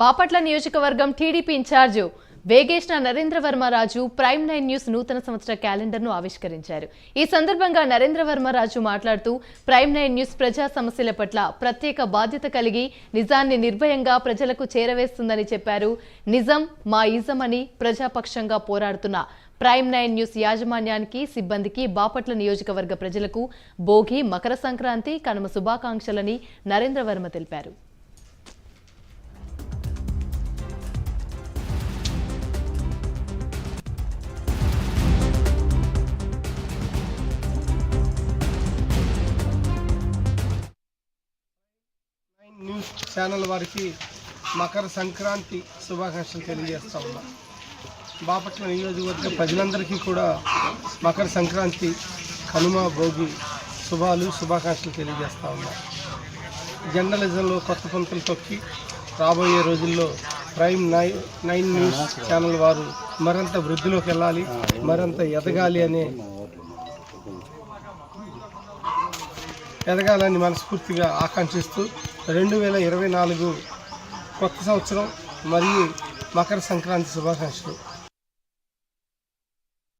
బాపట్ల నియోజకవర్గం TDP incharge Vegesna Narendra Varmaraju prime nine news నూతన సంవత్సర క్యాలెండర్ను ఆవిష్కరించారు. ఈ సందర్భంగా నరేంద్ర వర్మరాజు మాట్లాడుతూ ప్రైమ్ నైన్ న్యూస్ ప్రజా సమస్యల పట్ల ప్రత్యేక బాధ్యత కలిగి నిజాన్ని నిర్భయంగా ప్రజలకు చేరవేస్తుందని చెప్పారు. నిజం మా ఇజం అని ప్రజాపక్షంగా పోరాడుతున్న ప్రైమ్ నైన్ న్యూస్ యాజమాన్యానికి సిబ్బందికి బాపట్ల నియోజకవర్గ ప్రజలకు భోగి మకర సంక్రాంతి కనుమ శుభాకాంక్షలని నరేంద్ర వర్మ తెలిపారు. న్యూస్ ఛానల్ వారికి మకర సంక్రాంతి శుభాకాంక్షలు తెలియజేస్తా ఉన్నా. బాపట్ల నియోజకవర్గ ప్రజలందరికీ కూడా మకర సంక్రాంతి కనుమ భోగి శుభాలు శుభాకాంక్షలు తెలియజేస్తా ఉన్నా. జర్నలిజంలో కొత్త పంతులు తొక్కి రాబోయే రోజుల్లో prime nine nine news channel వారు మరింత వృద్ధిలోకి వెళ్ళాలి మరింత ఎదగాలి అనే ఎదగాలని మనస్ఫూర్తిగా ఆకాంక్షిస్తూ రెండు వేల ఇరవై నాలుగు కొత్త సంవత్సరం మరియు మకర సంక్రాంతి శుభాకాంక్షలు.